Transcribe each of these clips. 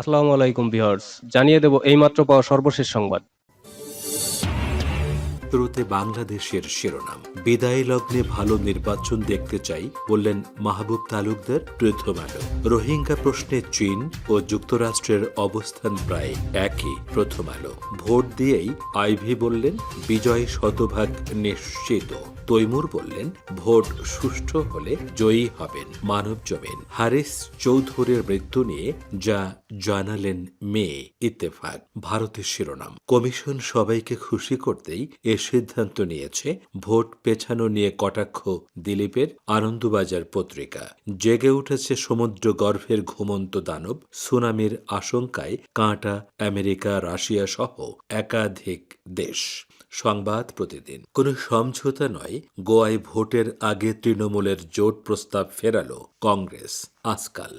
আসসালামু আলাইকুম ভিউয়ার্স। জানিয়ে দেব এইমাত্র পাওয়া সর্বশেষ সংবাদ। শুরুতে বাংলাদেশের শিরোনাম। বিদায় লগ্নে ভালো নির্বাচন দেখতে চাই, বললেন মাহবুব তালুকদার প্রথম আলো। রোহিঙ্গা প্রশ্নে চীন ও যুক্তরাষ্ট্রের অবস্থান প্রায় একই, প্রথম আলো। ভোট দিয়েই আইভি বললেন, বিজয় শতভাগ নিশ্চিত। তৈমুর বললেন, ভোট সুষ্ঠু হলে জয়ী হবেন, মানব জমিন। হারিস চৌধুরীর মৃত্যু নিয়ে যা জানালেন মেয়ে ইত্তেফাক, ভারতের শিরোনাম। কমিশন সবাইকে খুশি করতেই এ সিদ্ধান্ত নিয়েছে ভোট পেছানো নিয়ে কটাক্ষ দিলীপের আনন্দবাজার পত্রিকা। জেগে উঠেছে সমুদ্র গর্ভের ঘুমন্ত দানব, সুনামির আশঙ্কায় কাঁটা আমেরিকা, রাশিয়া সহ একাধিক দেশ। সংবাদ প্রতিদিন। কোনো সমঝোতা নয়, গোয়ায় ভোটের আগে তৃণমূলের জোট প্রস্তাব ফেরালো কংগ্রেস আজকাল।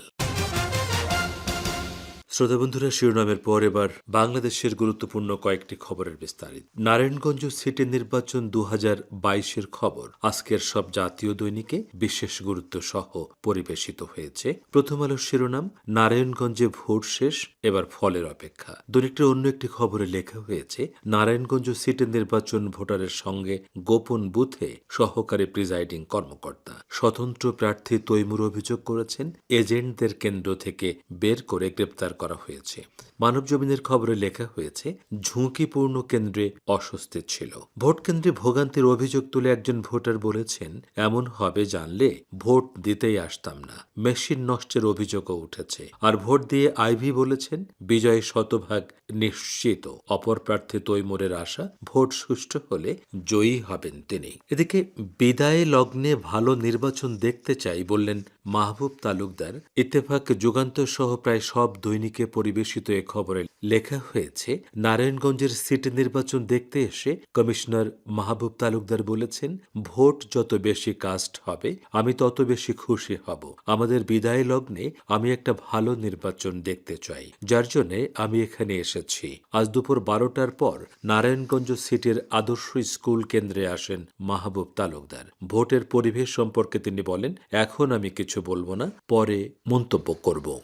শ্রোতা বন্ধুরা শিরোনামের পর এবার বাংলাদেশের গুরুত্বপূর্ণ কয়েকটি খবরের বিস্তারিত। নারায়ণগঞ্জ সিটি নির্বাচন দু হাজার বাইশের খবর। আজকের সব জাতীয় দৈনিকে বিশেষ গুরুত্ব সহ পরিবেশিত হয়েছে। প্রথম আলো শিরোনাম, নারায়ণগঞ্জে ভোট শেষ, এবার ফলের অপেক্ষা। দৈনিকটির অন্য একটি খবরে লেখা হয়েছে, নারায়ণগঞ্জ সিটি নির্বাচন ভোটারের সঙ্গে গোপন বুথে সহকারী প্রিজাইডিং কর্মকর্তা। স্বতন্ত্র প্রার্থী তৈমুর অভিযোগ করেছেন, এজেন্টদের কেন্দ্র থেকে বের করে গ্রেপ্তার করা হয়েছে। মানব জমিনের খবরে লেখা হয়েছে, ঝুঁকিপূর্ণ কেন্দ্রে অস্বস্তি ছিল। ভোট কেন্দ্রে ভোগান্তির অভিযোগ তুলে একজন ভোটার বলেছেন, এমন হবে জানলে ভোট দিতেই আসতাম না। মেশিন নষ্টের অভিযোগও উঠেছে। আর ভোট দিয়ে আইভি বলেছেন, বিজয় শতভাগ নিশ্চিত। অপর প্রার্থী তৈমুরের আশা, ভোট সুষ্ঠু হলে জয়ী হবেন তিনি। এদিকে, বিদায় লগ্নে ভালো নির্বাচন দেখতে চাই বললেন মাহবুব তালুকদার। ইত্তেফাক যুগান্তর সহ প্রায় সব দৈনিকে পরিবেশিত এ খবরে লেখা হয়েছে, নারায়ণগঞ্জের সিটি নির্বাচন দেখতে এসে কমিশনার মাহবুব তালুকদার বলেছেন, ভোট যত বেশি কাস্ট হবে, আমি তত বেশি খুশি হব। আমাদের বিদায় লগ্নে আমি একটা ভালো নির্বাচন দেখতে চাই। যার জন্য আমি এখানে এসেছি। আজ দুপুর বারোটার পর নারায়ণগঞ্জ সিটির আদর্শ স্কুল কেন্দ্রে আসেন মাহবুব তালুকদার। ভোটের পরিবেশ সম্পর্কে তিনি বলেন, এখন আমি কিছু বলব না, পরে মন্তব্য করব।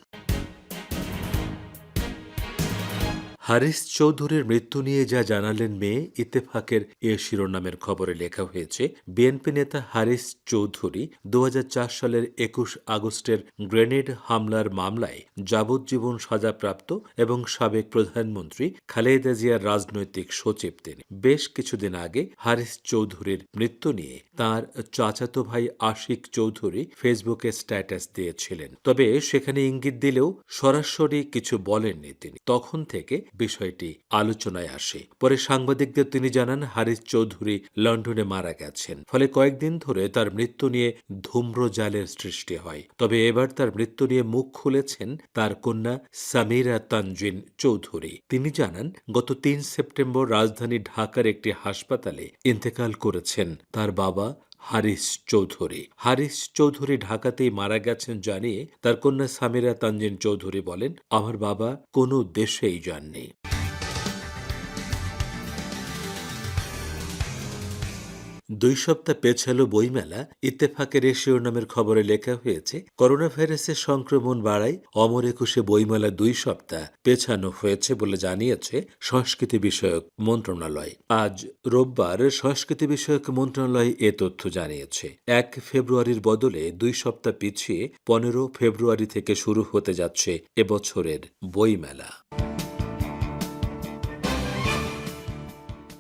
হারিস চৌধুরীর মৃত্যু নিয়ে যা জানালেন মেয়ে ইত্তেফাকের এ শিরোনামের খবরে লেখা হয়েছে, বিএনপি নেতা হারিস চৌধুরী দু হাজার চার সালের একুশ আগস্টের গ্রেনেড হামলার মামলায় যাবজ্জীবন সাজাপ্রাপ্ত এবং সাবেক প্রধানমন্ত্রী খালেদা জিয়ার রাজনৈতিক সচিব তিনি। বেশ কিছুদিন আগে হারিস চৌধুরীর মৃত্যু নিয়ে তার চাচাতো ভাই আশিক চৌধুরী ফেসবুকে স্ট্যাটাস দিয়েছিলেন। তবে সেখানে ইঙ্গিত দিলেও সরাসরি কিছু বলেননি তিনি। তখন থেকে বিষয়টি আলোচনায় আসে। পরে সাংবাদিকদের তিনি জানান, হারিস চৌধুরী লন্ডনে মারা গেছেন। ফলে কয়েকদিন ধরে তার মৃত্যু নিয়ে ধূম্রজালের সৃষ্টি হয়। তবে এবার তার মৃত্যু নিয়ে মুখ খুলেছেন তার কন্যা সামিরা তানজিন চৌধুরী। তিনি জানান, গত তিন সেপ্টেম্বর রাজধানী ঢাকার একটি হাসপাতালে ইন্তেকাল করেছেন তার বাবা হারিস চৌধুরী। হারিস চৌধুরী ঢাকাতেই মারা গেছেন জানিয়ে তার কন্যা সামিরা তানজিন চৌধুরী বলেন, আমার বাবা কোনো দেশেই যাননি। দুই সপ্তাহ পেছালো বইমেলা ইত্তেফাকের এ নামের খবরে লেখা হয়েছে করোনা ভাইরাসের সংক্রমণ বাড়ায় অমর একুশে বইমেলা দুই সপ্তাহ পেছানো হয়েছে বলে জানিয়েছে সংস্কৃতি বিষয়ক মন্ত্রণালয়। আজ রোববার সংস্কৃতি বিষয়ক মন্ত্রণালয় এ তথ্য জানিয়েছে। এক ফেব্রুয়ারির বদলে দুই সপ্তাহ পিছিয়ে পনেরো ফেব্রুয়ারি থেকে শুরু হতে যাচ্ছে এবছরের বইমেলা।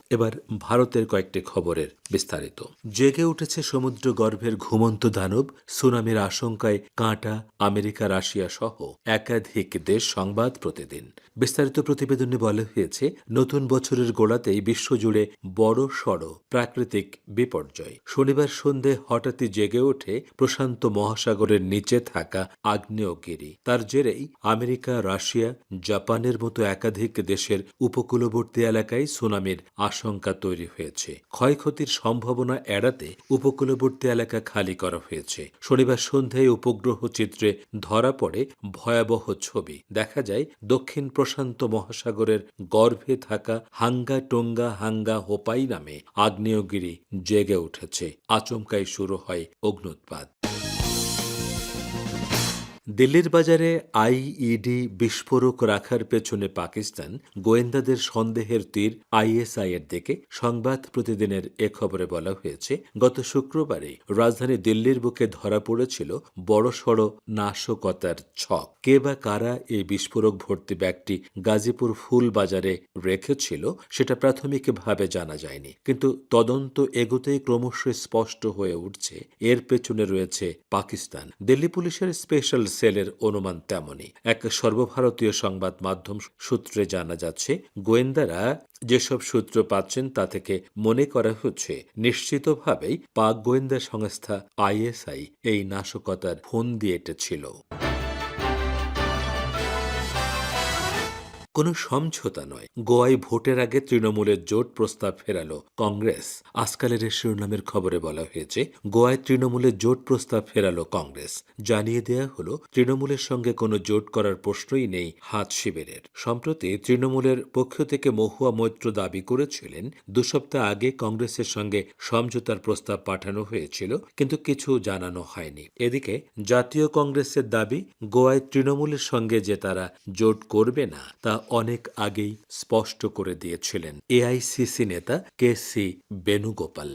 এবার ভারতের কয়েকটি খবরের বিস্তারিত। জেগে উঠেছে সমুদ্র গর্ভের ঘুমন্ত দানব, সুনামির আশঙ্কায় কাঁটা, আমেরিকা, রাশিয়া সহ একাধিক দেশ সংবাদ প্রতিদিন। বিস্তারিত প্রতিবেদনে বলা হয়েছে, নতুন বছরের গোড়াতেই বিশ্বজুড়ে বড় সড় প্রাকৃতিক বিপর্যয়। শনিবার সন্ধে হঠাৎই জেগে ওঠে প্রশান্ত মহাসাগরের নিচে থাকা আগ্নেয়গিরি। তার জেরেই আমেরিকা, রাশিয়া, জাপানের মতো একাধিক দেশের উপকূলবর্তী এলাকায় সুনামির তৈরি হয়েছে। ক্ষয়ক্ষতির সম্ভাবনা এড়াতে উপকূলবর্তী এলাকা খালি করা হয়েছে। শনিবার সন্ধ্যায় উপগ্রহ চিত্রে ধরা পড়ে ভয়াবহ ছবি। দেখা যায়, দক্ষিণ প্রশান্ত মহাসাগরের গর্ভে থাকা হাঙ্গা টোঙ্গা হাঙ্গা হোপাই নামে আগ্নেয়গিরি জেগে উঠেছে। আচমকাই শুরু হয় অগ্নুৎপাত দিল্লির বাজারে আইইডি বিস্ফোরক রাখার পেছনে পাকিস্তান গোয়েন্দাদের সন্দেহের তীর আইএসআই এর দিকে সংবাদ প্রতিদিনের এ খবরে বলা হয়েছে, গত শুক্রবারে রাজধানী দিল্লির বুকে ধরা পড়েছিল বড়সড় নাশকতার ছক। কে বা কারা এই বিস্ফোরক ভর্তি ব্যাগটি গাজীপুর ফুল বাজারে রেখেছিল সেটা প্রাথমিকভাবে জানা যায়নি, কিন্তু তদন্ত এগোতেই ক্রমশ স্পষ্ট হয়ে উঠছে, এর পেছনে রয়েছে পাকিস্তান। দিল্লি পুলিশের স্পেশাল সেলের অনুমান তেমনই। এক সর্বভারতীয় সংবাদ মাধ্যম সূত্রে জানা যাচ্ছে, গোয়েন্দারা যেসব সূত্র পাচ্ছেন তা থেকে মনে করা হচ্ছে, নিশ্চিতভাবেই পাক গোয়েন্দা সংস্থা আইএসআই এই নাশকতার ফোন দিয়ে এঁটেছিল। কোনো সমঝোতা নয়। গোয়ায় ভোটের আগে তৃণমূলের জোট প্রস্তাব ফেরাল কংগ্রেস। আজকালের শিরোনামের খবরে বলা হয়েছে, গোয়ায় তৃণমূলের জোট প্রস্তাব ফেরালো কংগ্রেস। জানিয়ে দেয়া হলো, তৃণমূলের সঙ্গে কোনো জোট করার প্রশ্নই নেই হাত শিবিরের। সম্প্রতি তৃণমূলের পক্ষ থেকে মহুয়া মৈত্র দাবি করেছিলেন, দু সপ্তাহ আগে কংগ্রেসের সঙ্গে সমঝোতার প্রস্তাব পাঠানো হয়েছিল, কিন্তু কিছু জানানো হয়নি। এদিকে জাতীয় কংগ্রেসের দাবি, গোয়ায় তৃণমূলের সঙ্গে যে তারা জোট করবে না, তা অনেক আগেই স্পষ্ট করে দিয়েছিলেন এআইসিসি নেতা কে সি বেণুগোপাল।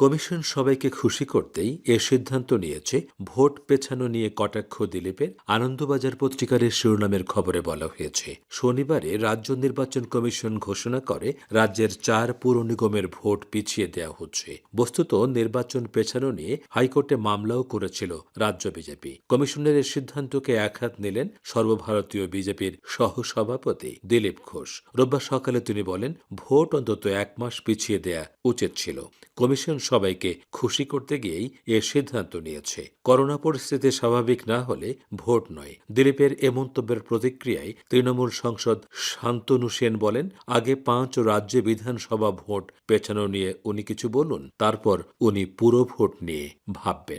কমিশন সবাইকে খুশি করতেই এ সিদ্ধান্ত নিয়েছে, ভোট পেছানো নিয়ে কটাক্ষ দিলীপের আনন্দবাজার পত্রিকার শিরোনামের খবরে বলা হয়েছে। শনিবারে রাজ্য নির্বাচন কমিশন ঘোষণা করে রাজ্যের চার পুর নিগমের ভোট পিছিয়ে দেওয়া হচ্ছে। বস্তুত নির্বাচন পেছানো নিয়ে হাইকোর্টে মামলাও করেছিল রাজ্য বিজেপি। কমিশনের এই সিদ্ধান্তকে একহাত নিলেন সর্বভারতীয় বিজেপির সহসভাপতি দিলীপ ঘোষ। রোববার সকালে তিনি বলেন, ভোট অন্তত এক মাস পিছিয়ে দেয়া উচিত ছিল। কমিশন সবাইকে খুশি করতে গিয়েই এ সিদ্ধান্ত নিয়েছে। করোনা পরিস্থিতি স্বাভাবিক না হলে ভোট নয়। দিলীপের এ মন্তব্যের প্রতিক্রিয়ায় তৃণমূল সংসদ শান্তনু সেন বলেন, আগে পাঁচ রাজ্যে বিধানসভা ভোট পেছানো নিয়ে উনি কিছু বলুন, তারপর উনি পুরো ভোট নিয়ে ভাববেন।